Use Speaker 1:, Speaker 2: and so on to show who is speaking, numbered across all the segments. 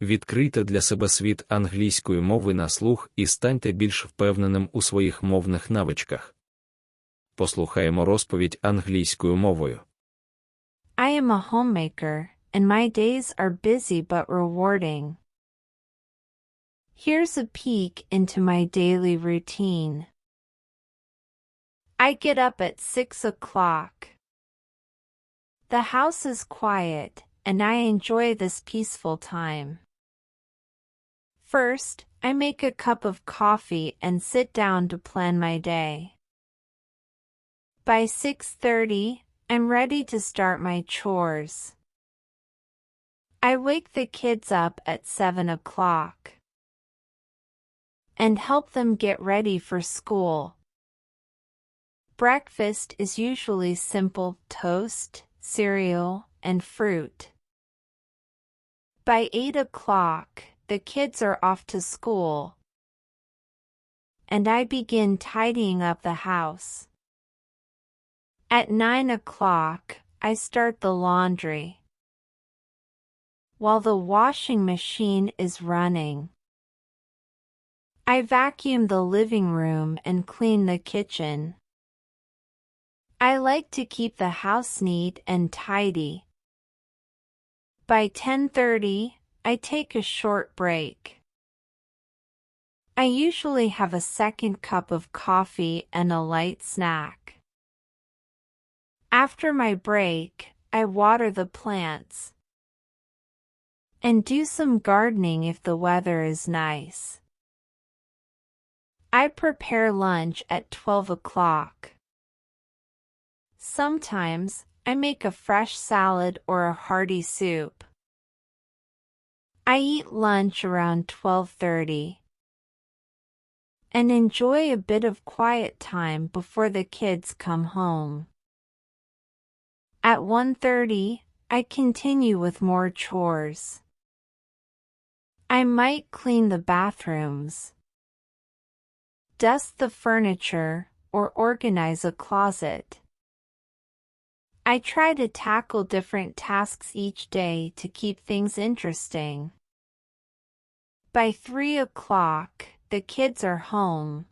Speaker 1: Відкрийте для себе світ англійської мови на слух і станьте більш впевненим у своїх мовних навичках. Послухаємо розповідь англійською мовою.
Speaker 2: I am a homemaker, and my days are busy but rewarding. Here's a peek into my daily routine. I get up at 6 o'clock. The house is quiet, and I enjoy this peaceful time. First, I make a cup of coffee and sit down to plan my day. By 6:30, I'm ready to start my chores. I wake the kids up at 7 o'clock and help them get ready for school. Breakfast is usually simple toast, cereal, and fruit. By 8 o'clock, the kids are off to school, and I begin tidying up the house. At 9 o'clock, I start the laundry. While the washing machine is running, I vacuum the living room and clean the kitchen. I like to keep the house neat and tidy. By 10:30, I take a short break. I usually have a second cup of coffee and a light snack. After my break, I water the plants and do some gardening if the weather is nice. I prepare lunch at 12 o'clock. Sometimes, I make a fresh salad or a hearty soup. I eat lunch around 12:30 and enjoy a bit of quiet time before the kids come home. At 1:30, I continue with more chores. I might clean the bathrooms, dust the furniture, or organize a closet. I try to tackle different tasks each day to keep things interesting. By 3 o'clock, the kids are home.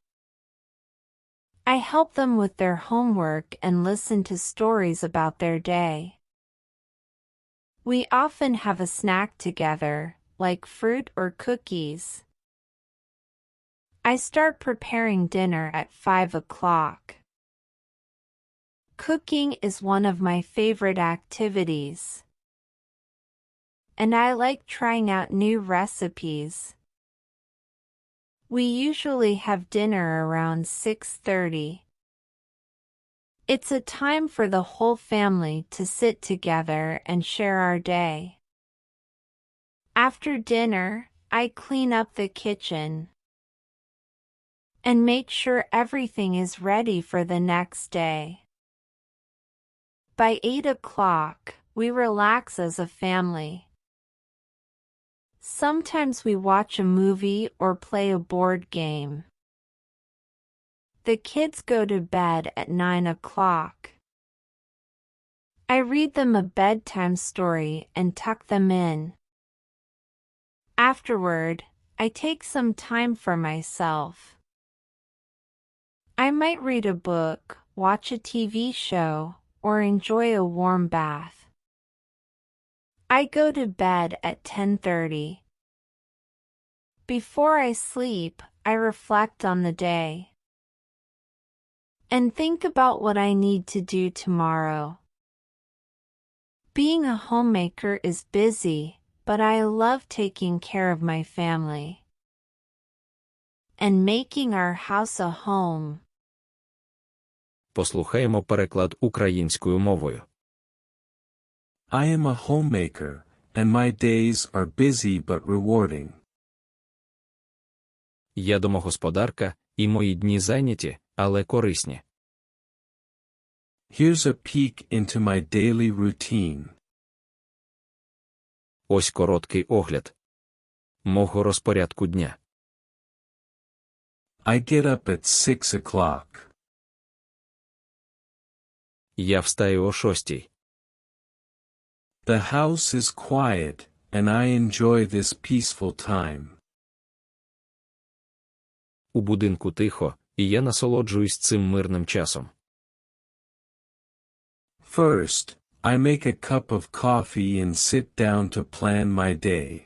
Speaker 2: I help them with their homework and listen to stories about their day. We often have a snack together, like fruit or cookies. I start preparing dinner at 5 o'clock. Cooking is one of my favorite activities. And I like trying out new recipes. We usually have dinner around 6:30. It's a time for the whole family to sit together and share our day. After dinner, I clean up the kitchen and make sure everything is ready for the next day. By 8 o'clock, we relax as a family. Sometimes we watch a movie or play a board game. The kids go to bed at 9 o'clock. I read them a bedtime story and tuck them in. Afterward, I take some time for myself. I might read a book, watch a TV show, or enjoy a warm bath. I go to bed at 10:30. Before I sleep, I reflect on the day and think about what I need to do tomorrow. Being a homemaker is busy, but I love taking care of my family and making our house a home.
Speaker 1: Послухаємо переклад українською мовою.
Speaker 3: I am a homemaker, and my days are busy but rewarding.
Speaker 1: Я домогосподарка, і мої дні зайняті, але корисні.
Speaker 3: Here's a peek into my daily routine.
Speaker 1: Ось короткий огляд мого розпорядку дня.
Speaker 3: I get up at 6 o'clock.
Speaker 1: Я встаю о шостій.
Speaker 3: The house is quiet, and I enjoy this peaceful time.
Speaker 1: У будинку тихо, і я насолоджуюсь цим мирним часом.
Speaker 3: First, I make a cup of coffee and sit down to plan my day.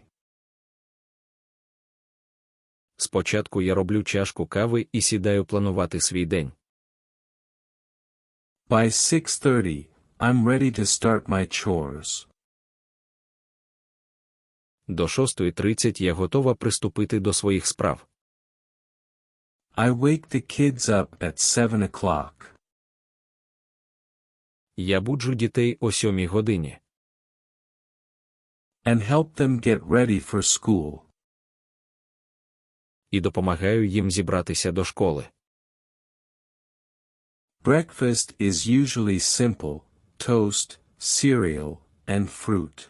Speaker 1: Спочатку я роблю чашку кави і сідаю планувати свій день.
Speaker 3: By 6:30, I'm ready to start my chores.
Speaker 1: До 6.30 я готова приступити до своїх справ.
Speaker 3: I wake the kids up at 7 o'clock.
Speaker 1: Я буджу дітей о 7 годині.
Speaker 3: And help them get ready for school.
Speaker 1: І допомагаю їм зібратися до школи.
Speaker 3: Breakfast is usually simple toast, cereal, and fruit.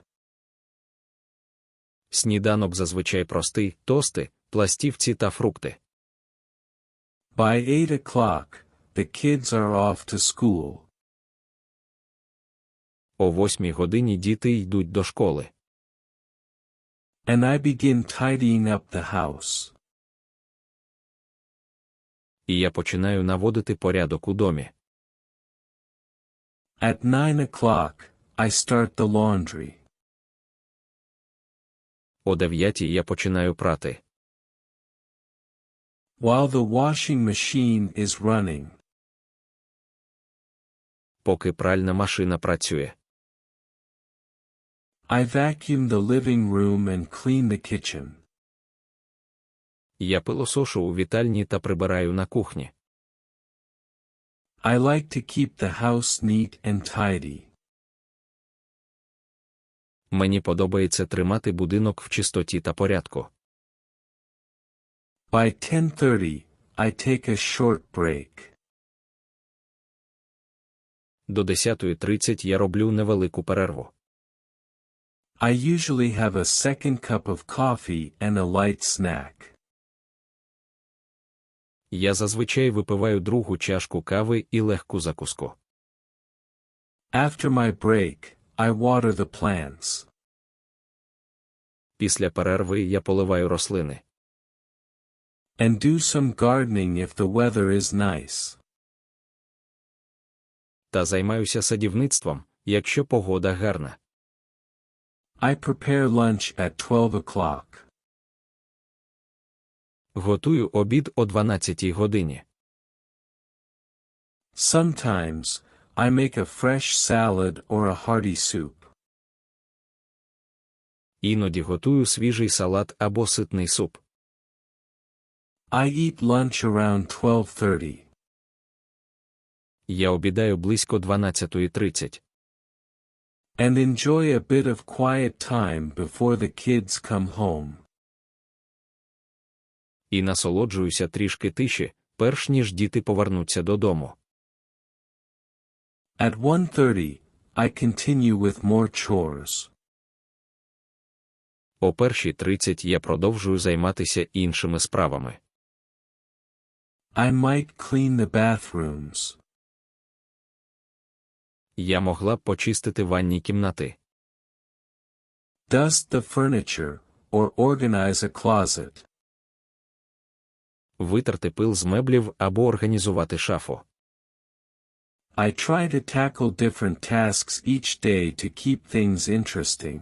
Speaker 1: Сніданок зазвичай простий, тости, пластівці та фрукти.
Speaker 3: By 8 o'clock, the kids are off to school.
Speaker 1: О 8 годині діти йдуть до школи.
Speaker 3: And I begin tidying up the house.
Speaker 1: І я починаю наводити порядок у домі.
Speaker 3: At 9 o'clock, I start the laundry.
Speaker 1: О 9 я починаю прати.
Speaker 3: While the washing machine is running,
Speaker 1: Поки пральна машина працює.
Speaker 3: I vacuum the living room and clean the kitchen.
Speaker 1: Я пилосошу у вітальні та прибираю на кухні.
Speaker 3: I like to keep the house neat and tidy.
Speaker 1: Мені подобається тримати будинок в чистоті та порядку.
Speaker 3: By 10:30, I take a short break.
Speaker 1: До 10.30 я роблю невелику перерву.
Speaker 3: I usually have a second cup of coffee and a light snack.
Speaker 1: Я зазвичай випиваю другу чашку кави і легку закуску.
Speaker 3: After my break, I water the plants.
Speaker 1: Після перерви я поливаю рослини.
Speaker 3: And do some gardening if the weather is nice.
Speaker 1: Та займаюся садівництвом, якщо погода гарна.
Speaker 3: I prepare lunch at 12 o'clock.
Speaker 1: Готую обід о 12 годині.
Speaker 3: Sometimes, I make a fresh salad or a hearty soup.
Speaker 1: Іноді готую свіжий салат або ситний суп.
Speaker 3: I eat lunch around 12:30.
Speaker 1: Я обідаю близько 12.30.
Speaker 3: And enjoy a bit of quiet time before the kids come home.
Speaker 1: І насолоджуюся трішки тиші, перш ніж діти повернуться додому.
Speaker 3: At 1:30, I continue with more chores.
Speaker 1: О першій 30 я продовжую займатися іншими справами.
Speaker 3: I might clean the bathrooms.
Speaker 1: Я могла б почистити ванні кімнати,
Speaker 3: Dust the furniture, or organize a closet.
Speaker 1: Витерти пил з меблів або організувати шафу.
Speaker 3: I try to tackle different tasks each day to keep things interesting.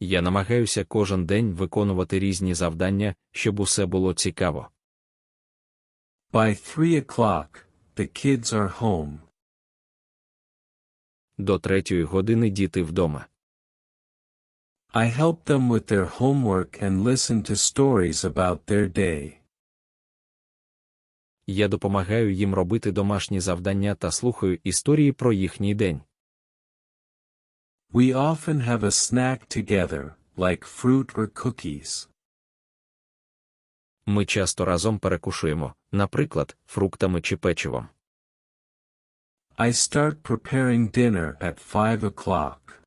Speaker 1: Я намагаюся кожен день виконувати різні завдання, щоб усе було цікаво.
Speaker 3: By 3 o'clock, the kids are home.
Speaker 1: До третьої години діти вдома.
Speaker 3: I help them with their homework and listen to stories about their day.
Speaker 1: Я допомагаю їм робити домашні завдання та слухаю історії про їхній день.
Speaker 3: We often have a snack together, like fruit or cookies.
Speaker 1: Ми часто разом перекушуємо, наприклад, фруктами чи печивом.
Speaker 3: I start preparing dinner at 5 o'clock.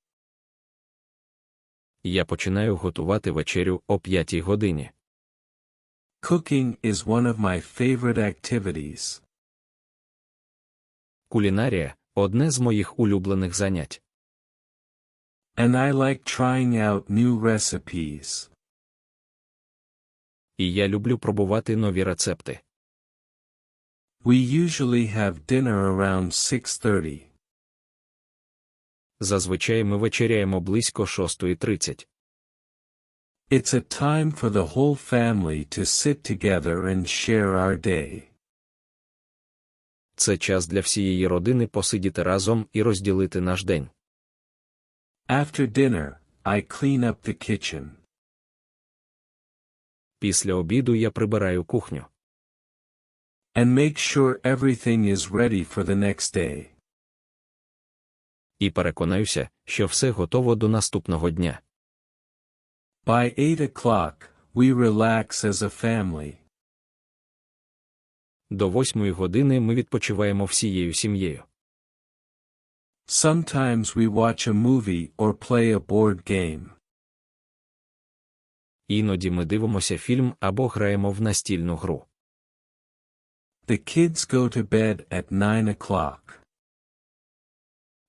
Speaker 1: Я починаю готувати вечерю о 5 годині.
Speaker 3: Cooking is one of my favorite activities.
Speaker 1: Кулінарія одне з моїх улюблених занять.
Speaker 3: And I like trying out new recipes.
Speaker 1: І я люблю пробувати нові рецепти.
Speaker 3: We usually have dinner around 6.30.
Speaker 1: Зазвичай ми вечеряємо близько 6.30.
Speaker 3: It's a time for the whole family to sit together and share our day.
Speaker 1: Це час для всієї родини посидіти разом і розділити наш день.
Speaker 3: After dinner, I clean up the kitchen.
Speaker 1: Після обіду я прибираю кухню.
Speaker 3: And make sure everything is ready for the next day.
Speaker 1: І переконаюся, що все готово до наступного дня.
Speaker 3: By 8 o'clock, we relax as a family.
Speaker 1: До восьмої години ми відпочиваємо всією сім'єю.
Speaker 3: Sometimes we watch a movie or play a board game.
Speaker 1: Іноді ми дивимося фільм або граємо в настільну гру.
Speaker 3: The kids go to bed at 9 o'clock.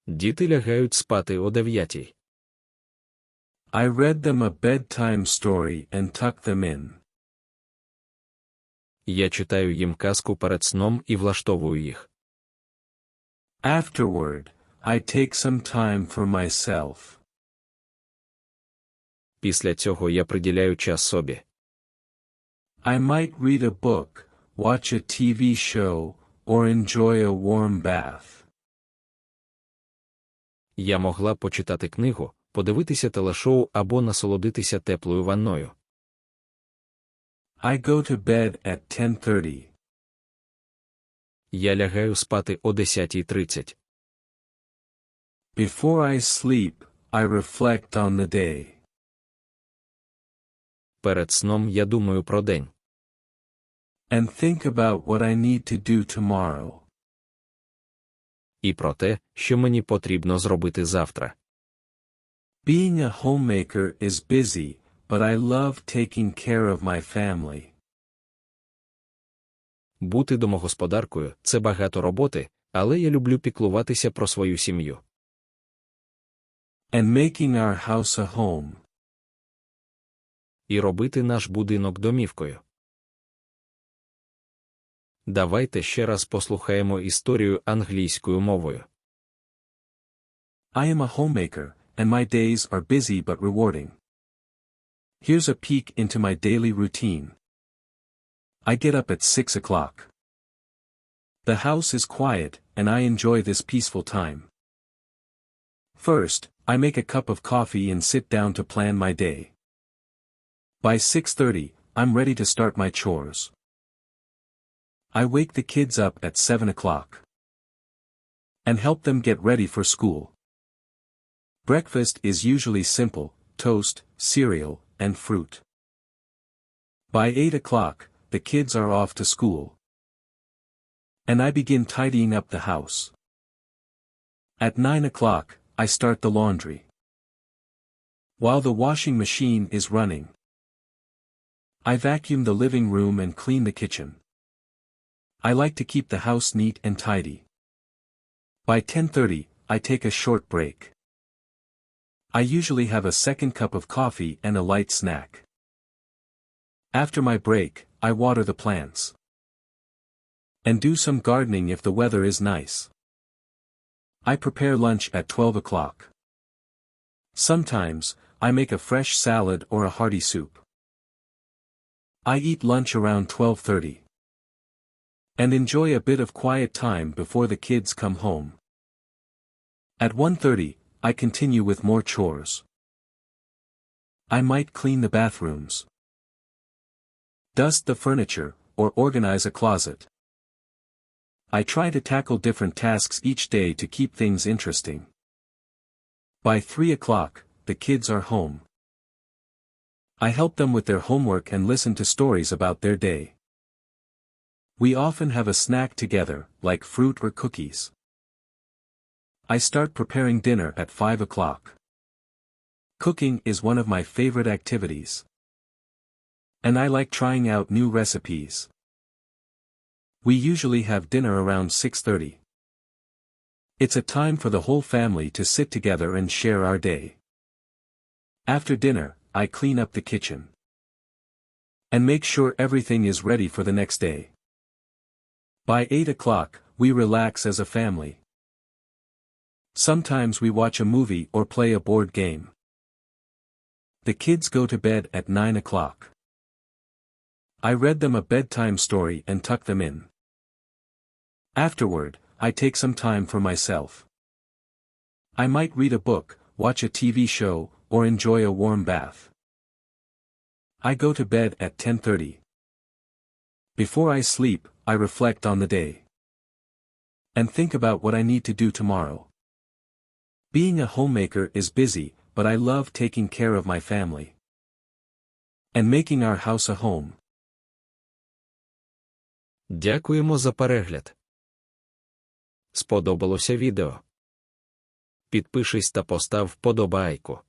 Speaker 1: Діти лягають спати о дев'ятій.
Speaker 3: I read them a bedtime story and tuck them in.
Speaker 1: Я читаю їм казку перед сном і влаштовую їх.
Speaker 3: Afterward, I take some time for myself.
Speaker 1: Після цього я приділяю час собі.
Speaker 3: I might read a book, watch a TV show, or enjoy a warm bath.
Speaker 1: Я могла почитати книгу, подивитися телешоу або насолодитися теплою ванною.
Speaker 3: I go to bed at 10:30.
Speaker 1: Я лягаю спати о 10.30.
Speaker 3: Before I sleep, I reflect on the day.
Speaker 1: Перед сном я думаю про день.
Speaker 3: And think about what I need to do tomorrow.
Speaker 1: І про те, що мені потрібно зробити завтра.
Speaker 3: Being a homemaker is busy, but I love taking care of my family.
Speaker 1: Бути домогосподаркою це багато роботи, але я люблю піклуватися про свою сім'ю.
Speaker 3: And making our house a home.
Speaker 1: І робити наш будинок домівкою. Давайте ще раз послухаємо історію англійською мовою.
Speaker 3: I am a homemaker, and my days are busy but rewarding. Here's a peek into my daily routine. I get up at 6 o'clock. The house is quiet, and I enjoy this peaceful time. First, I make a cup of coffee and sit down to plan my day. By 6.30, I'm ready to start my chores. I wake the kids up at 7 o'clock. And help them get ready for school. Breakfast is usually simple, toast, cereal, and fruit. By 8 o'clock, the kids are off to school. And I begin tidying up the house. At 9 o'clock, I start the laundry. While the washing machine is running, I vacuum the living room and clean the kitchen. I like to keep the house neat and tidy. By 10.30, I take a short break. I usually have a second cup of coffee and a light snack. After my break, I water the plants. And do some gardening if the weather is nice. I prepare lunch at 12 o'clock. Sometimes, I make a fresh salad or a hearty soup. I eat lunch around 12.30. And enjoy a bit of quiet time before the kids come home. At 1.30, I continue with more chores. I might clean the bathrooms. Dust the furniture, or organize a closet. I try to tackle different tasks each day to keep things interesting. By 3 o'clock, the kids are home. I help them with their homework and listen to stories about their day. We often have a snack together, like fruit or cookies. I start preparing dinner at 5 o'clock. Cooking is one of my favorite activities. And I like trying out new recipes. We usually have dinner around 6.30. It's a time for the whole family to sit together and share our day. After dinner, I clean up the kitchen. And make sure everything is ready for the next day. By 8 o'clock, we relax as a family. Sometimes we watch a movie or play a board game. The kids go to bed at 9 o'clock. I read them a bedtime story and tuck them in. Afterward, I take some time for myself. I might read a book, watch a TV show, or enjoy a warm bath. I go to bed at 10:30. Before I sleep, I reflect on the day. And think about what I need to do tomorrow. Being a homemaker is busy, but I love taking care of my family. And making our house a home.
Speaker 1: Дякуємо за перегляд. Сподобалося відео? Підпишись та постав вподобайку.